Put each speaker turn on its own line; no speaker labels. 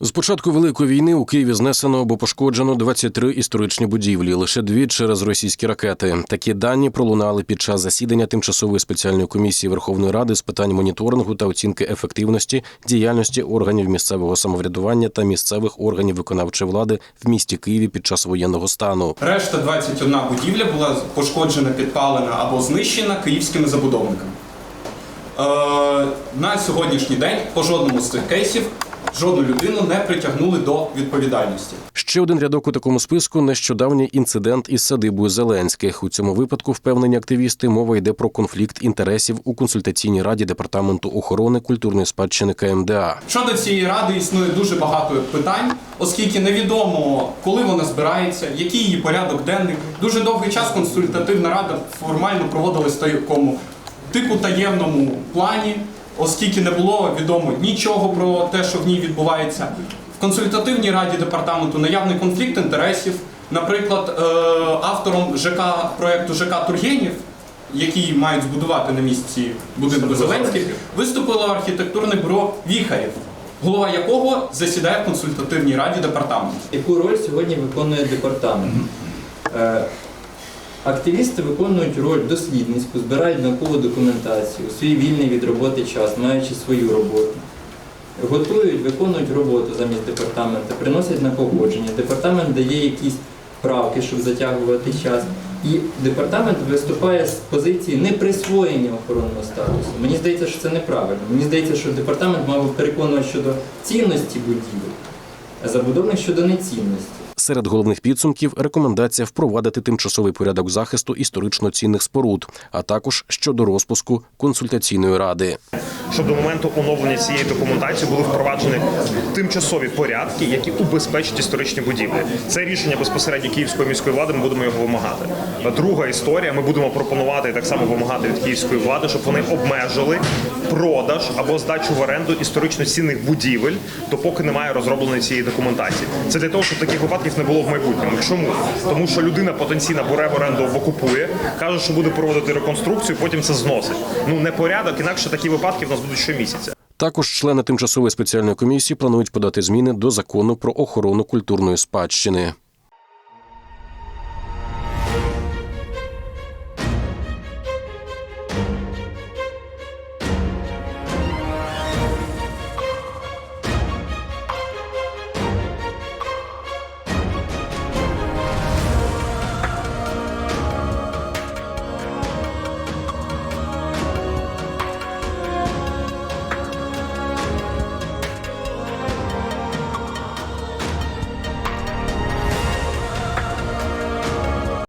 З початку великої війни у Києві знесено або пошкоджено 23 історичні будівлі, лише дві через російські ракети. Такі дані пролунали під час засідання тимчасової спеціальної комісії Верховної Ради з питань моніторингу та оцінки ефективності діяльності органів місцевого самоврядування та місцевих органів виконавчої влади в місті Києві під час воєнного стану.
Решта 21 будівля була пошкоджена, підпалена або знищена київськими забудовниками. Е, на сьогоднішній день по жодному з цих кейсів жодну людину не притягнули до відповідальності.
Ще один рядок у такому списку нещодавній інцидент із садибою Зеленських. У цьому випадку впевнені активісти. Мова йде про конфлікт інтересів у консультаційній раді департаменту охорони культурної спадщини КМДА.
Щодо цієї ради існує дуже багато питань, оскільки невідомо, коли вона збирається, який її порядок денний. Дуже довгий час консультативна рада формально проводилась в такому типу таємному плані, оскільки не було відомо нічого про те, що в ній відбувається. В консультативній раді департаменту наявний конфлікт інтересів. Наприклад, е, автором ЖК проекту ЖК Тургенів, який мають збудувати на місці будинку Зеленських, виступило архітектурне бюро Віхарів, голова якого засідає в консультативній раді департаменту.
Яку роль сьогодні виконує департамент? Активісти виконують роль дослідницьку, збирають наукову документацію, у свій вільний від роботи час, маючи свою роботу. Готують, виконують роботу замість департамента, приносять на погодження. Департамент дає якісь правки, щоб затягувати час. І департамент виступає з позиції неприсвоєння охоронного статусу. Мені здається, що це неправильно. Мені здається, що департамент мав переконувати щодо цінності будівель, а забудовник щодо нецінності.
Серед головних підсумків рекомендація впровадити тимчасовий порядок захисту історично цінних споруд, а також щодо розпуску консультаційної ради.
щоб до моменту оновлення цієї документації були впроваджені тимчасові порядки, які убезпечать історичні будівлі. Це рішення безпосередньо київської міської влади. Ми будемо його вимагати. Друга історія. Ми будемо пропонувати так само вимагати від київської влади, щоб вони обмежили продаж або здачу в оренду історично цінних будівель, допоки немає розробленої цієї документації. Це для того, щоб таких випадків не було в майбутньому. Чому? Тому що людина потенційно бере в оренду або купує, каже, що буде проводити реконструкцію, потім це зносить. Ну не порядок, інакше такі випадки в нас будуть щомісяця.
Також члени тимчасової спеціальної комісії планують подати зміни до закону про охорону культурної спадщини.